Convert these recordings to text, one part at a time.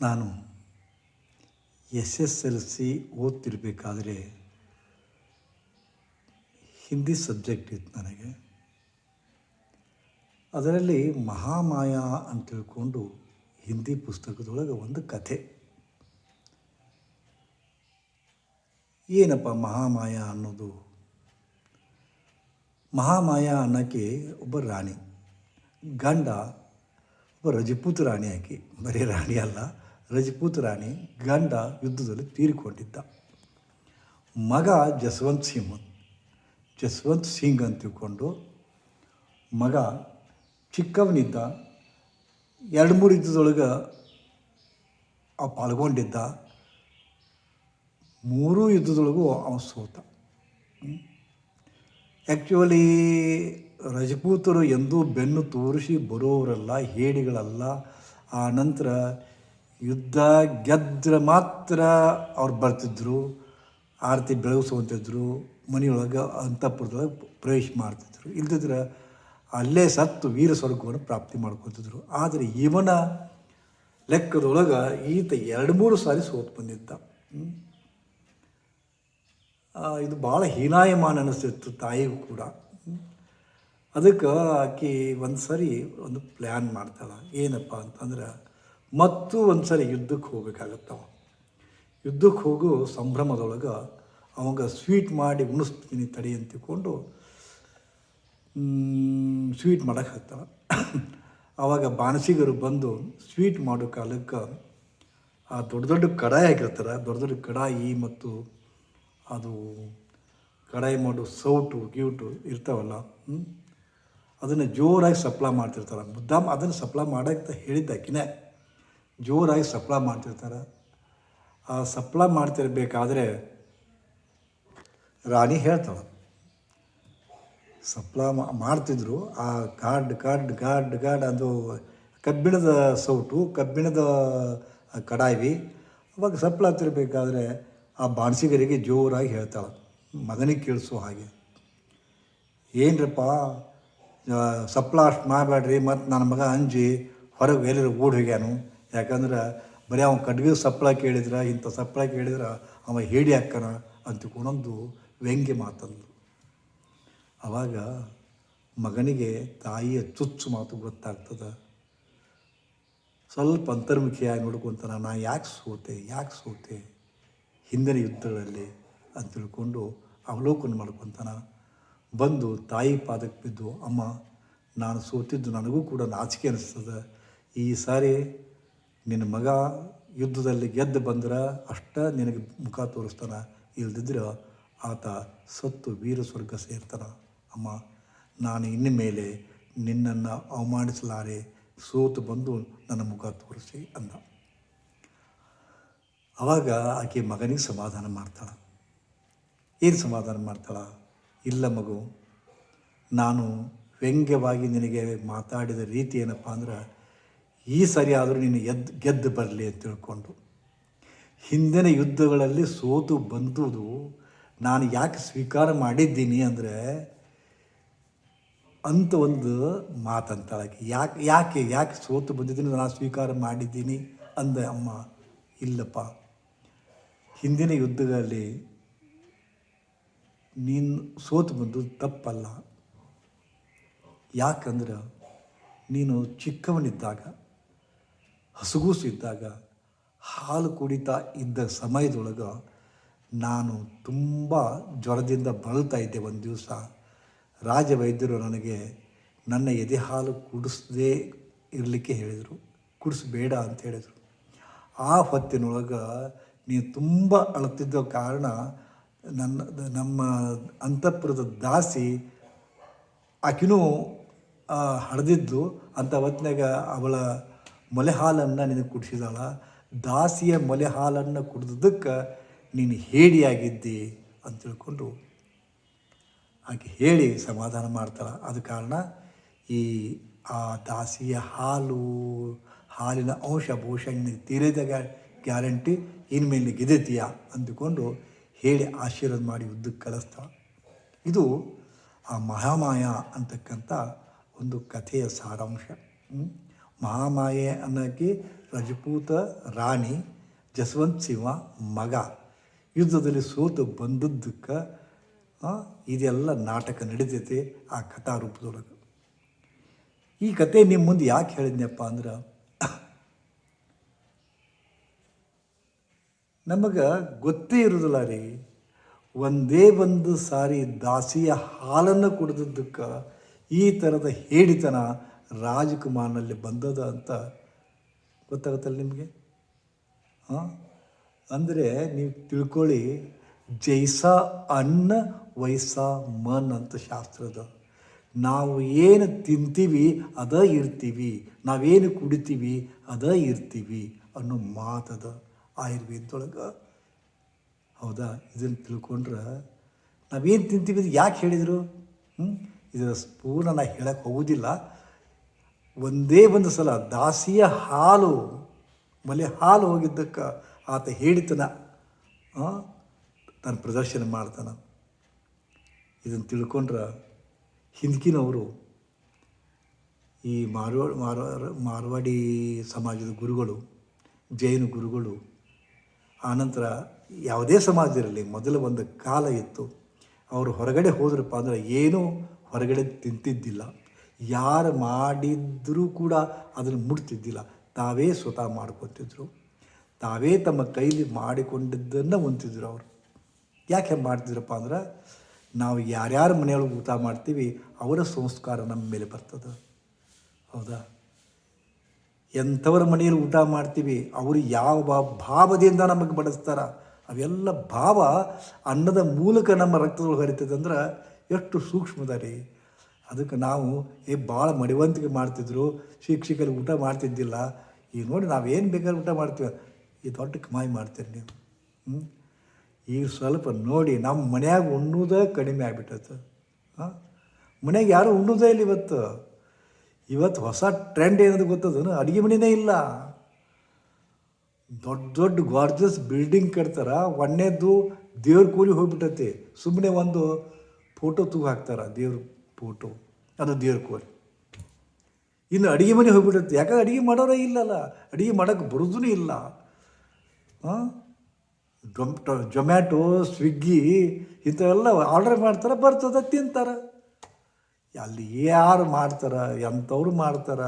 ನಾನು S S L C ಓದ್ತಿರ್ಬೇಕಾದ್ರೆ Hindi subject ಇತ್ತು ನನಗೆ. ಅದರಲ್ಲಿ ಮಹಾಮಾಯ ಅಂತ ತಿಳ್ಕೊಂಡು ಹಿಂದಿ ಪುಸ್ತಕದೊಳಗೆ ಒಂದು ಕಥೆ. ಏನಪ್ಪ ಮಹಾಮಾಯ ಅನ್ನೋದು? ಮಹಾಮಾಯ ಅನ್ನೋಕ್ಕೆ ಒಬ್ಬ ರಾಣಿ, ಗಂಡ, ಒಬ್ಬ ರಜಪೂತ್ ರಾಣಿ ಆಕೆ, ಬರೀ ರಾಣಿ ಅಲ್ಲ. ರಜಪೂತ್ ರಾಣಿ ಗಂಡ ಯುದ್ಧದಲ್ಲಿ ತೀರಿಕೊಂಡಿದ್ದ. ಮಗ ಜಸ್ವಂತ್ ಸಿಂಗ್ ಜಸ್ವಂತ್ ಸಿಂಗ್ ಅಂತ ತಿಳ್ಕೊಂಡು ಮಗ ಚಿಕ್ಕವನಿದ್ದ, ಎರಡು ಮೂರು ಯುದ್ಧದೊಳಗೆ ಆ ಪಾಲ್ಗೊಂಡಿದ್ದ, ಮೂರೂ ಯುದ್ಧದೊಳಗೂ ಅವ ಸೋತ. ಆ್ಯಕ್ಚುಲಿ ರಜಪೂತರು ಎಂದೂ ಬೆನ್ನು ತೋರಿಸಿ ಬರೋರಲ್ಲ, ಹೇಡಿಗಳಲ್ಲ, ಆ ನಂತರ ಯುದ್ಧ ಗೆದ್ರೆ ಮಾತ್ರ ಅವ್ರು ಬರ್ತಿದ್ರು, ಆರತಿ ಬೆಳಗಿಸುವಂತಿದ್ರು, ಮನೆಯೊಳಗೆ ಅಂತಃಪುರದೊಳಗೆ ಪ್ರವೇಶ ಮಾಡ್ತಿದ್ರು. ಇಲ್ದಿದ್ರೆ ಅಲ್ಲೇ ಸತ್ತು ವೀರ ಸ್ವರ್ಗವನ್ನು ಪ್ರಾಪ್ತಿ ಮಾಡ್ಕೊತಿದ್ರು. ಆದರೆ ಇವನ ಲೆಕ್ಕದೊಳಗೆ ಈತ ಎರಡು ಮೂರು ಸಾರಿ ಸೋತು ಬಂದಿದ್ದ. ಇದು ಭಾಳ ಹೀನಾಯಮಾನ ಅನ್ನಿಸ್ತಿತ್ತು ತಾಯಿಗೂ ಕೂಡ. ಅದಕ್ಕೆ ಆಕೆ ಒಂದು ಸರಿ ಒಂದು ಪ್ಲ್ಯಾನ್ ಮಾಡ್ತಾಳೆ. ಏನಪ್ಪ ಅಂತಂದ್ರೆ ಮತ್ತು ಒಂದು ಸರಿ ಯುದ್ಧಕ್ಕೆ ಹೋಗ್ಬೇಕಾಗತ್ತವ ಯುದ್ಧಕ್ಕೆ ಹೋಗೋ ಸಂಭ್ರಮದೊಳಗೆ ಅವಾಗ ಸ್ವೀಟ್ ಮಾಡಿ ಉಣಿಸ್ತೀನಿ ತಡಿ ಅಂತ ತಿಳ್ಕೊಂಡು ಸ್ವೀಟ್ ಮಾಡಕ್ಕೆ ಹತ್ತಾಳ ಆವಾಗ ಬಾಣಸಿಗರು ಬಂದು ಸ್ವೀಟ್ ಮಾಡೋ ಕಾಲಕ್ಕೆ ಆ ದೊಡ್ಡ ದೊಡ್ಡ ಕಡಾಯಿ ಆಗಿರ್ತಾರೆ ದೊಡ್ಡ ದೊಡ್ಡ ಕಡಾಯಿ ಮತ್ತು ಅದು ಕಡಾಯಿ ಮಾಡೋ ಸೌಟು ಗ್ಯೂಟು ಇರ್ತಾವಲ್ಲ ಅದನ್ನು ಜೋರಾಗಿ ಸಪ್ಲೈ ಮಾಡ್ತಿರ್ತಾರೆ. ಮುದ್ದಾಮ್ ಅದನ್ನು ಸಪ್ಲೈ ಮಾಡೋಕ್ಕೆ ಹೇಳಿದ್ದಾಕಿನೇ. ಜೋರಾಗಿ ಸಪ್ಲೈ ಮಾಡ್ತಿರ್ತಾರೆ. ಆ ಸಪ್ಲೈ ಮಾಡ್ತಿರ್ಬೇಕಾದ್ರೆ ರಾಣಿ ಹೇಳ್ತಾಳೆ, ಸಪ್ಲೈ ಮಾಡ್ತಿದ್ರು, ಆ ಕಾರ್ಡ್ ಕಾರ್ಡ್ ಗಾಡ್ ಕಾರ್ಡ್ ಅದು ಕಬ್ಬಿಣದ ಸೌಟು, ಕಬ್ಬಿಣದ ಕಡಾಯಿ, ಅವಾಗ ಸಪ್ಲೈ ಆಗ್ತಿರ್ಬೇಕಾದ್ರೆ ಆ ಬಾಣಸಿಗರಿಗೆ ಜೋರಾಗಿ ಹೇಳ್ತಾಳೆ, ಮಗನಿಗೆ ಕೇಳಿಸೋ ಹಾಗೆ. ಏನ್ರಪ್ಪ ಸಪ್ಲ ಅಷ್ಟು ಮಾಡಬೇಡ್ರಿ ಮತ್ತು ನನ್ನ ಮಗ ಅಂಜಿ ಹೊರಗೆ ಎಲ್ಲರೂ ಓಡಿ ಹೋಗ್ಯಾನು? ಯಾಕಂದ್ರೆ ಬರೀ ಅವ್ನು ಕಡ್ಗೆ ಸಪ್ಳ ಕೇಳಿದ್ರೆ, ಇಂಥ ಸಪ್ಪಳ ಕೇಳಿದ್ರೆ ಅವ ಹೇಳಿ ಅಂತ ಅಂತಕೊಂಡೊಂದು ವ್ಯಂಗ್ಯ ಮಾತಂದು. ಆವಾಗ ಮಗನಿಗೆ ತಾಯಿಯ ಚುಚ್ಚು ಮಾತು ಗೊತ್ತಾಗ್ತದೆ. ಸ್ವಲ್ಪ ಅಂತರ್ಮುಖಿಯಾಗಿ ನೋಡ್ಕೊತಾನ, ನಾ ಯಾಕೆ ಸೋತೆ ಯಾಕೆ ಸೋತೆ, ಹಿಂದಿನ ಯುದ್ಧಗಳಲ್ಲಿ ಅಂತ ತಿಳ್ಕೊಂಡು ಅವಲೋಕನ ಮಾಡ್ಕೊತಾನ. ಬಂದು ತಾಯಿ ಪಾದಕ್ಕೆ ಬಿದ್ದು, ಅಮ್ಮ, ನಾನು ಸೋತಿದ್ದು ನನಗೂ ಕೂಡ ನಾಚಿಕೆ ಅನಿಸ್ತದೆ. ಈ ಸಾರಿ ನಿನ್ನ ಮಗ ಯುದ್ಧದಲ್ಲಿ ಗೆದ್ದು ಬಂದ್ರೆ ಅಷ್ಟ ನಿನಗೆ ಮುಖ ತೋರಿಸ್ತಾನೆ. ಇಲ್ದಿದ್ರೆ ಆತ ಸತ್ತು ವೀರ ಸ್ವರ್ಗ ಸೇರ್ತಾನ. ಅಮ್ಮ, ನಾನು ಇನ್ನು ಮೇಲೆ ನಿನ್ನನ್ನು ಅವಮಾನಿಸಲಾರೆ. ಸೋತು ಬಂದು ನನ್ನ ಮುಖ ತೋರಿಸಿ ಅಂದ. ಆವಾಗ ಆಕೆ ಮಗನಿಗೆ ಸಮಾಧಾನ ಮಾಡ್ತಾಳೆ. ಏನು ಸಮಾಧಾನ ಮಾಡ್ತಾಳ? ಇಲ್ಲ ಮಗು, ನಾನು ವ್ಯಂಗ್ಯವಾಗಿ ನಿನಗೆ ಮಾತಾಡಿದ ರೀತಿ ಏನಪ್ಪ ಅಂದ್ರೆ ಈ ಸರಿ ಆದರೂ ನೀನು ಎದ್ದು ಗೆದ್ದು ಬರಲಿ ಅಂತ ತಿಳ್ಕೊಂಡು ಹಿಂದಿನ ಯುದ್ಧಗಳಲ್ಲಿ ಸೋತು ಬಂದುದು ನಾನು ಯಾಕೆ ಸ್ವೀಕಾರ ಮಾಡಿದ್ದೀನಿ ಅಂದರೆ ಅಂತ ಒಂದು ಮಾತಂತಾಳಕ್ಕೆ ಯಾಕೆ ಯಾಕೆ ಯಾಕೆ ಸೋತು ಬಂದಿದ್ದೀನಿ ನಾನು ಸ್ವೀಕಾರ ಮಾಡಿದ್ದೀನಿ ಅಂದೆ, ಅಮ್ಮ, ಇಲ್ಲಪ್ಪ. ಹಿಂದಿನ ಯುದ್ಧಗಳಲ್ಲಿ ನೀನು ಸೋತು ಬಂದು ತಪ್ಪಲ್ಲ. ಯಾಕಂದ್ರೆ ನೀನು ಚಿಕ್ಕವನಿದ್ದಾಗ ಹಸುಗೂಸು ಇದ್ದಾಗ ಹಾಲು ಕುಡಿತಾ ಇದ್ದ ಸಮಯದೊಳಗೆ ನಾನು ತುಂಬ ಜ್ವರದಿಂದ ಬಳಲ್ತಾ ಇದ್ದೆ ಒಂದು ದಿವಸ. ರಾಜ ವೈದ್ಯರು ನನಗೆ, ನನ್ನ ಎದೆ ಹಾಲು ಕುಡಿಸದೇ ಇರಲಿಕ್ಕೆ ಹೇಳಿದರು. ಕುಡಿಸ್ಬೇಡ ಅಂತ ಹೇಳಿದರು. ಆ ಹೊತ್ತಿನೊಳಗೆ ನೀನು ತುಂಬ ಅಳುತ್ತಿದ್ದ ಕಾರಣ ನನ್ನ, ನಮ್ಮ ಅಂತಃಪುರದ ದಾಸಿ ಆಕಿನೂ ಹಡೆದಿದ್ದು ಅಂಥ ಹೊತ್ತಿನಾಗ ಅವಳ ಮೊಲೆ ಹಾಲನ್ನು ನಿನಗೆ ಕುಡಿಸಿದಾಳ? ದಾಸಿಯ ಮೊಲೆ ಹಾಲನ್ನು ಕುಡಿದಕ್ಕೆ ನೀನು ಹೇಡಿಯಾಗಿದ್ದಿ? ಅಂತ ತಿಳ್ಕೊಂಡು ಆಕೆ ಹೇಳಿ ಸಮಾಧಾನ ಮಾಡ್ತಾಳೆ. ಅದ ಕಾರಣ ಈ ಆ ದಾಸಿಯ ಹಾಲು, ಹಾಲಿನ ಅಂಶ ಬಹುಶಃ ನಿನಗೆ ತೀರದ ಗ್ಯಾರಂಟಿ, ಇನ್ಮೇಲೆ ಗೆದ್ದೀಯ ಅಂದುಕೊಂಡು ಹೇಳಿ ಆಶೀರ್ವಾದ ಮಾಡಿ ಯುದ್ಧಕ್ಕೆ ಕಳಿಸ್ತಾಳೆ ಇದು ಆ ಮಹಾಮಾಯ ಅಂತಕ್ಕಂಥ ಒಂದು ಕಥೆಯ ಸಾರಾಂಶ? ಮಹಾಮಾಯೆ ಅನ್ನೋಕ್ಕೆ ರಜಪೂತ ರಾಣಿ ಜಸ್ವಂತ್ ಸಿಂಹ ಮಗ. ಯುದ್ಧದಲ್ಲಿ ಸೋತು ಬಂದದ್ದಕ್ಕೆ ಇದೆಲ್ಲ ನಾಟಕ ನಡೀತೈತೆ ಆ ಕಥಾ ರೂಪದೊಳಗೆ ಈ ಕತೆ ನಿಮ್ಮ ಮುಂದೆ ಯಾಕೆ ಹೇಳಿದ್ನಪ್ಪ ಅಂದ್ರೆ, ನಮಗೆ ಗೊತ್ತೇ ಇರೋದಿಲ್ಲ ರೀ. ಒಂದೇ ಒಂದು ಸಾರಿ ದಾಸಿಯ ಹಾಲನ್ನು ಕುಡಿದದ್ದಕ್ಕೆ ಈ ಥರದ ಹೇಡಿತನ ರಾಜಕುಮಾರನಲ್ಲಿ ಬಂದದ ಅಂತ ಗೊತ್ತಾಗುತ್ತಲ್ಲ ನಿಮಗೆ? ಹಾಂ? ಅಂದರೆ ನೀವು ತಿಳ್ಕೊಳ್ಳಿ, ಜೈಸ ಅನ್ನ ವೈಸಾ ಮನ್ ಅಂತ ಶಾಸ್ತ್ರದ. ನಾವು ಏನು ತಿಂತೀವಿ, ಅದ ಇರ್ತೀವಿ. ನಾವೇನು ಕುಡಿತೀವಿ, ಅದ ಇರ್ತೀವಿ ಅನ್ನೋ ಮಾತದ ಆಯುರ್ವೇದದೊಳಗೆ. ಹೌದಾ? ಇದನ್ನು ತಿಳ್ಕೊಂಡ್ರೆ ನಾವೇನು ತಿಂತೀವಿ ಅದು ಯಾಕೆ ಹೇಳಿದರು? ಹ್ಞೂ ಇದರ ಸ್ಪೂರ್ಣ ನಾ ಹೇಳಕ್ಕೆ ಹೋಗೋದಿಲ್ಲ. ಒಂದೇ ಒಂದು ಸಲ ದಾಸಿಯ ಹಾಲು, ಮಲೆ ಹಾಲು ಹೋಗಿದ್ದಕ್ಕೆ ಆತ ಹೇಳಿತನ. ತನ್ನ ಪ್ರದರ್ಶನ ಮಾಡ್ತಾನೆ. ಇದನ್ನು ತಿಳ್ಕೊಂಡ್ರೆ ಹಿಂದಕಿನವರು ಈ ಮಾರ್ವಾ ಮಾರ್ವಾ, ಮಾರ್ವಾಡಿ ಸಮಾಜದ ಗುರುಗಳು, ಜೈನ ಗುರುಗಳು, ಆನಂತರ ಯಾವುದೇ ಸಮಾಜ ಇರಲಿ, ಮೊದಲು ಒಂದು ಕಾಲ ಇತ್ತು. ಅವರು ಹೊರಗಡೆ ಹೋದ್ರಪ್ಪ ಅಂದರೆ ಏನೂ ಹೊರಗಡೆ ತಿಂತಿದ್ದಿಲ್ಲ. ಯಾರು ಮಾಡಿದ್ರೂ ಕೂಡ ಅದನ್ನು ಮುಟ್ತಿದ್ದಿಲ್ಲ. ತಾವೇ ಸ್ವತಃ ಮಾಡ್ಕೊತಿದ್ರು. ತಾವೇ ತಮ್ಮ ಕೈಲಿ ಮಾಡಿಕೊಂಡಿದ್ದನ್ನು ಹೊಂತಿದ್ರು ಅವರು. ಯಾಕೆ ಮಾಡ್ತಿದ್ರಪ್ಪ ಅಂದ್ರೆ, ನಾವು ಯಾರ್ಯಾರ ಮನೆಯೊಳಗೆ ಊಟ ಮಾಡ್ತೀವಿ, ಅವರ ಸಂಸ್ಕಾರ ನಮ್ಮ ಮೇಲೆ ಬರ್ತದೆ. ಹೌದಾ? ಎಂಥವ್ರ ಮನೆಯಲ್ಲಿ ಊಟ ಮಾಡ್ತೀವಿ, ಅವರು ಯಾವ ಭಾವದಿಂದ ನಮಗೆ ಬಡಿಸ್ತಾರ? ಅವೆಲ್ಲ ಭಾವ ಅನ್ನದ ಮೂಲಕ ನಮ್ಮ ರಕ್ತದೊಳಗೆ ಹರಿತದೆ ಅಂದ್ರೆ ಎಷ್ಟು ಸೂಕ್ಷ್ಮದ ರೀ. ಅದಕ್ಕೆ ನಾವು, ಏ, ಭಾಳ ಮಡಿವಂತಿಕೆ ಮಾಡ್ತಿದ್ರು, ಶಿಕ್ಷಕರು ಊಟ ಮಾಡ್ತಿದ್ದಿಲ್ಲ, ಈಗ ನೋಡಿ ನಾವೇನು ಬೇಕಾದ್ರೆ ಊಟ ಮಾಡ್ತೀವಿ, ಈ ದೊಡ್ಡ ಕಮಾಯಿ ಮಾಡ್ತೀರಿ ನೀವು. ಈಗ ಸ್ವಲ್ಪ ನೋಡಿ ನಮ್ಮ ಮನ್ಯಾಗ ಉಣ್ಣೋದೇ ಕಡಿಮೆ ಆಗ್ಬಿಟ್ಟೈತೆ. ಹಾಂ? ಮನ್ಯಾಗ ಯಾರು ಉಣ್ಣೋದೇ ಇಲ್ಲ ಇವತ್ತು. ಇವತ್ತು ಹೊಸ ಟ್ರೆಂಡ್ ಏನದು ಗೊತ್ತದನು? ಅಡುಗೆ ಮನೆಯೇ ಇಲ್ಲ. ದೊಡ್ಡ ದೊಡ್ಡ ಗಾರ್ಜಸ್ ಬಿಲ್ಡಿಂಗ್ ಕಟ್ತಾರ, ಒಣ್ಣೆದ್ದು ದೇವ್ರ ಕೂಲಿ ಹೋಗ್ಬಿಟ್ಟೈತಿ. ಸುಮ್ಮನೆ ಒಂದು ಫೋಟೋ ತೂಗು ಹಾಕ್ತಾರೆ ದೇವ್ರ. ಫೋಟೋ ಅದು ದೇವ್ರ ಕೋರಿ. ಇನ್ನು ಅಡುಗೆ ಮನೆ ಹೋಗ್ಬಿಟ್ಟೈತಿ ಯಾಕಂದ್ರೆ ಅಡುಗೆ ಮಾಡೋರೇ ಇಲ್ಲಲ್ಲ. ಅಡುಗೆ ಮಾಡೋಕ್ಕೆ ಬರೋದೂ ಇಲ್ಲ. ಜೊಮ್ಯಾಟೊ, ಸ್ವಿಗ್ಗಿ ಇಂಥವೆಲ್ಲ ಆರ್ಡರ್ ಮಾಡ್ತಾರೆ, ಬರ್ತದೆ, ತಿಂತಾರೆ. ಅಲ್ಲಿ ಯಾರು ಮಾಡ್ತಾರ, ಎಂಥವ್ರು ಮಾಡ್ತಾರ,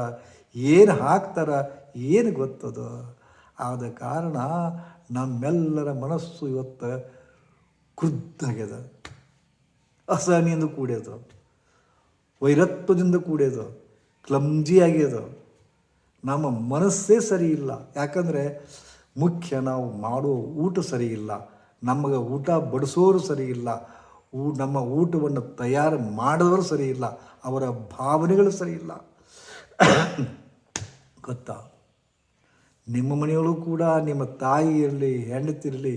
ಏನು ಹಾಕ್ತಾರ, ಏನು ಗೊತ್ತದ? ಆದ ಕಾರಣ ನಮ್ಮೆಲ್ಲರ ಮನಸ್ಸು ಇವತ್ತು ಕ್ರುದ್ಧಾಗ್ಯದ ಅಸಹನಿಯಿಂದ ಕೂಡ್ಯದ. ವೈರತ್ವದಿಂದ ಕೂಡ್ಯದ ಕ್ಲಮ್ಜಿಯಾಗಿ ಅದು ನಮ್ಮ ಮನಸ್ಸೇ ಸರಿ ಇಲ್ಲ ಯಾಕಂದರೆ ಮುಖ್ಯ ನಾವು ಮಾಡೋ ಊಟ ಸರಿ ಇಲ್ಲ ನಮಗೆ ಊಟ ಬಡಿಸೋರು ಸರಿ ಇಲ್ಲ ಊ, ನಮ್ಮ ಊಟವನ್ನು ತಯಾರು ಮಾಡಿದವರು ಸರಿ ಇಲ್ಲ ಅವರ ಭಾವನೆಗಳು ಸರಿ ಇಲ್ಲ ಗೊತ್ತಾ? ನಿಮ್ಮ ಮನೆಯವರು ಕೂಡ ನಿಮ್ಮ ತಾಯಿ ಇರಲಿ, ಹೆಂಡತಿರಲಿ,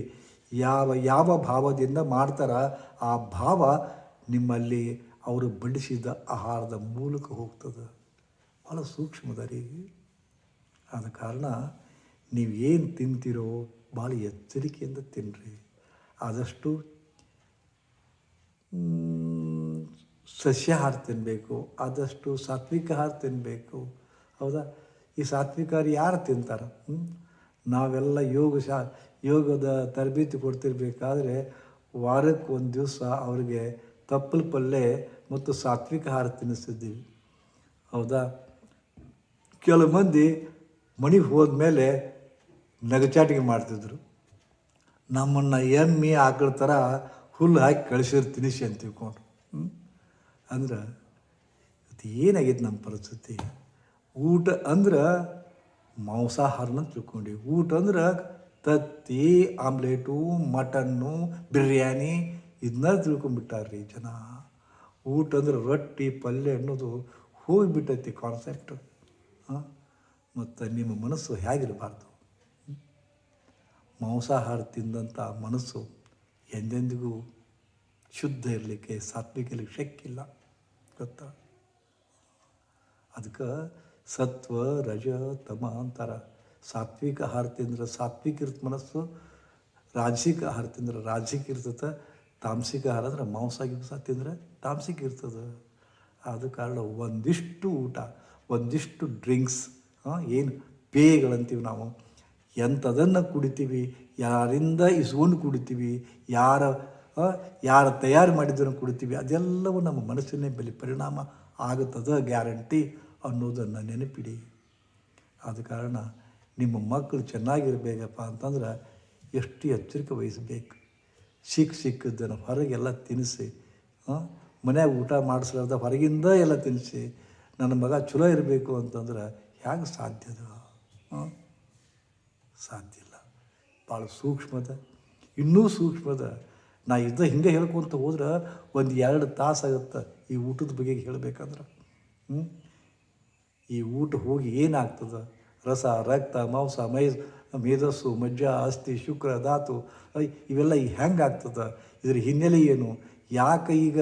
ಯಾವ ಯಾವ ಭಾವದಿಂದ ಮಾಡ್ತಾರ, ಆ ಭಾವ ನಿಮ್ಮಲ್ಲಿ ಅವರು ಬಡಿಸಿದ ಆಹಾರದ ಮೂಲಕ ಹೋಗ್ತದೆ. ಭಾಳ ಸೂಕ್ಷ್ಮದ ರೀ ಆದ ಕಾರಣ ನೀವು ಏನು ತಿಂತೀರೋ ಭಾಳ ಎಚ್ಚರಿಕೆಯಿಂದ ತಿನ್ನಿರಿ ಆದಷ್ಟು ಸಸ್ಯಾಹಾರ ತಿನ್ನಬೇಕು ಆದಷ್ಟು ಸಾತ್ವಿಕ ಆಹಾರ ತಿನ್ನಬೇಕು ಹೌದಾ? ಈ ಸಾತ್ವಿಕ ಆಹಾರ ಯಾರು ತಿಂತಾರೆ? ನಾವೆಲ್ಲ ಯೋಗ ಶಾ, ಯೋಗದ ತರಬೇತಿ ಕೊಡ್ತಿರ್ಬೇಕಾದ್ರೆ ವಾರಕ್ಕೆ ಒಂದು ದಿವಸ ಅವರಿಗೆ ತಪ್ಪಲು ಪಲ್ಯ ಮತ್ತು ಸಾತ್ವಿಕ ಆಹಾರ ತಿನ್ನಿಸ್ತಿದ್ದೀವಿ ಹೌದಾ? ಕೆಲವು ಮಂದಿ ಮನೆಗೆ ಹೋದ್ಮೇಲೆ ನಗಚಾಟಿಗೆ ಮಾಡ್ತಿದ್ರು. ನಮ್ಮನ್ನು ಎಮ್ಮಿ, ಆಕಳ ಥರ ಹುಲ್ಲು ಹಾಕಿ ಕಳಿಸಿರು ತಿನ್ನಿಸಿ ಅಂತ ತಿಳ್ಕೊಂಡು ಅಂದ್ರೆ ಅದು ಏನಾಗೈತೆ ನಮ್ಮ ಪರಿಸ್ಥಿತಿ? ಊಟ ಅಂದ್ರೆ ಮಾಂಸಾಹಾರನ ತಿಳ್ಕೊಂಡಿವಿ. ಊಟ ಅಂದ್ರೆ ತತ್ತಿ, ಆಮ್ಲೆಟು, ಮಟನ್ನು, ಬಿರಿಯಾನಿ ಇದನ್ನ ತಿಳ್ಕೊಂಬಿಟ್ಟಾರ್ರಿ ಜನ. ಊಟ ಅಂದ್ರೆ ರೊಟ್ಟಿ, ಪಲ್ಯ ಅನ್ನೋದು ಹೋಗಿಬಿಟ್ಟೈತಿ ಕಾನ್ಸೆಪ್ಟ್ ಮತ್ತು ನಿಮ್ಮ ಮನಸ್ಸು ಹೇಗಿರಬಾರ್ದು? ಮಾಂಸಾಹಾರ ತಿಂದಂಥ ಮನಸ್ಸು ಎಂದೆಂದಿಗೂ ಶುದ್ಧ ಇರಲಿಕ್ಕೆ, ಸಾತ್ವಿಕ ಇರಲಿಕ್ಕೆ ಶಕ್ಕಿಲ್ಲ ಗೊತ್ತಾ? ಅದಕ್ಕೆ ಸತ್ವ, ರಜ, ತಮ ಅಂತಾರ. ಸಾತ್ವಿಕ ಆಹಾರ ತಿಂದ್ರೆ ಸಾತ್ವಿಕ ಇರ್ತ ಮನಸ್ಸು, ರಾಜಸಿಕ ಆಹಾರ ತಿಂದ್ರೆ ರಾಜಸಿಕ ಇರ್ತದೆ. ತಾಮಸಿಕ ಆಹಾರ ಅಂದ್ರೆ ಮಾಂಸ ಗಿಂಸ ತಿಂದರೆ ತಾಮಸಿಕ ಇರ್ತದೆ. ಆದ ಕಾರಣ ಒಂದಿಷ್ಟು ಊಟ, ಒಂದಿಷ್ಟು ಡ್ರಿಂಕ್ಸ್ ಏನು ಪೇಯಗಳಂತೀವಿ ನಾವು. ಎಂಥದನ್ನು ಕುಡಿತೀವಿ, ಯಾರಿಂದ ಇಸ್ಕೊಂಡು ಕುಡಿತೀವಿ, ಯಾರ ಯಾರು ಯಾರ ತಯಾರು ಮಾಡಿದ್ದನ್ನು ಕುಡಿತೀವಿ, ಅದೆಲ್ಲವೂ ನಮ್ಮ ಮನಸ್ಸಿನ ಮೇಲೆ ಪರಿಣಾಮ ಆಗುತ್ತದೆ ಗ್ಯಾರಂಟಿ ಅನ್ನೋದನ್ನು ನೆನಪಿಡಿ. ಆದ ಕಾರಣ ನಿಮ್ಮ ಮಕ್ಕಳು ಚೆನ್ನಾಗಿರಬೇಕಪ್ಪ ಅಂತಂದ್ರೆ ಎಷ್ಟು ಎಚ್ಚರಿಕೆ ವಹಿಸ್ಬೇಕು. ಸಿಕ್ಕ ಸಿಕ್ಕದ್ದನ್ನು ಹೊರಗೆಲ್ಲ ತಿನ್ನಿಸಿ ಮನ್ಯಾಗ ಊಟ ಮಾಡಿಸ್ಲಾರ್ದ ಹೊರಗಿಂದ ಎಲ್ಲ ತಿನ್ನಿಸಿ, ನನ್ನ ಮಗ ಚಲೋ ಇರಬೇಕು ಅಂತಂದ್ರೆ ಹ್ಯಾಂಗೆ ಸಾಧ್ಯದ ಸಾಧ್ಯ ಇಲ್ಲ. ಭಾಳ ಸೂಕ್ಷ್ಮದ. ಇನ್ನೂ ಸೂಕ್ಷ್ಮದ. ನಾ ಇದ್ದ ಹಿಂಗೆ ಹೇಳ್ಕೊಂತ ಹೋದ್ರೆ ಒಂದು ಎರಡು ತಾಸಾಗುತ್ತೆ ಈ ಊಟದ ಬಗ್ಗೆ ಹೇಳಬೇಕಂದ್ರೆ. ಈ ಊಟ ಹೋಗಿ ಏನಾಗ್ತದೆ? ರಸ, ರಕ್ತ, ಮಾಂಸ, ಮೈಸ್ ಮೇಧಸ್ಸು ಮಜ್ಜ, ಅಸ್ಥಿ, ಶುಕ್ರ, ಧಾತು ಇವೆಲ್ಲ ಈಗ ಹೆಂಗೆ ಆಗ್ತದೆ? ಇದ್ರ ಹಿನ್ನೆಲೆ ಏನು? ಯಾಕೆ ಈಗ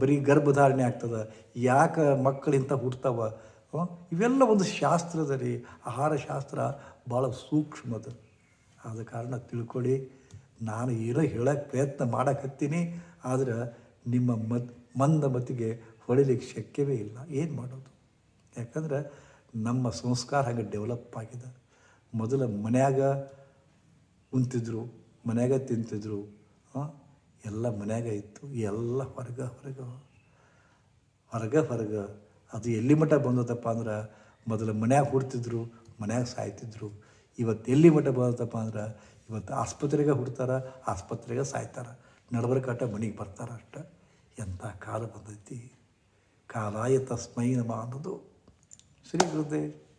ಬರೀ ಗರ್ಭಧಾರಣೆ ಆಗ್ತದೆ? ಯಾಕೆ ಮಕ್ಕಳಿಂತ ಹುಡ್ತಾವ? ಇವೆಲ್ಲ ಒಂದು ಶಾಸ್ತ್ರದ ರೀ ಆಹಾರ ಶಾಸ್ತ್ರ ಭಾಳ ಸೂಕ್ಷ್ಮದ. ಆದ ಕಾರಣ ತಿಳ್ಕೊಳ್ಳಿ, ನಾನು ಏನೋ ಹೇಳೋಕ್ಕೆ ಪ್ರಯತ್ನ ಮಾಡಕತ್ತೀನಿ ಆದರೆ ನಿಮ್ಮ ಮತ್, ಮಂದ ಮತಿಗೆ ಹೊಳಿಲಿಕ್ಕೆ ಶಕ್ಯವೇ ಇಲ್ಲ. ಏನು ಮಾಡೋದು? ಯಾಕಂದ್ರೆ ನಮ್ಮ ಸಂಸ್ಕಾರ ಹಾಗೆ ಡೆವಲಪ್ ಆಗಿದೆ. ಮೊದಲ ಮನ್ಯಾಗ ಉಂತಿದ್ರು ಮನ್ಯಾಗ ತಿಂತಿದ್ರು? ಎಲ್ಲ ಮನ್ಯಾಗ ಇತ್ತು, ಎಲ್ಲ ಹೊರಗ ಹೊರಗ ಹೊರಗ ಹೊರಗ. ಅದು ಎಲ್ಲಿ ಮಠ ಬಂದದಪ್ಪ ಅಂದ್ರೆ, ಮೊದಲು ಮನ್ಯಾಗ ಹುಡ್ತಿದ್ರು, ಮನ್ಯಾಗ ಸಾಯ್ತಿದ್ರು. ಇವತ್ತು ಎಲ್ಲಿ ಮಠ ಬಂದದಪ್ಪ ಅಂದ್ರೆ, ಇವತ್ತು ಆಸ್ಪತ್ರೆಗೆ ಹುಡ್ತಾರೆ, ಆಸ್ಪತ್ರೆಗೆ ಸಾಯ್ತಾರೆ. ನಡಬರ್ಕಾಟ ಮನೆಗೆ ಬರ್ತಾರ ಅಷ್ಟ. ಎಂಥ ಕಾಲ ಬಂದೈತಿ? ಕಾಲಾಯ ತಸ್ಮೈ ನಮ್ಮ ಅನ್ನೋದು Sri dele?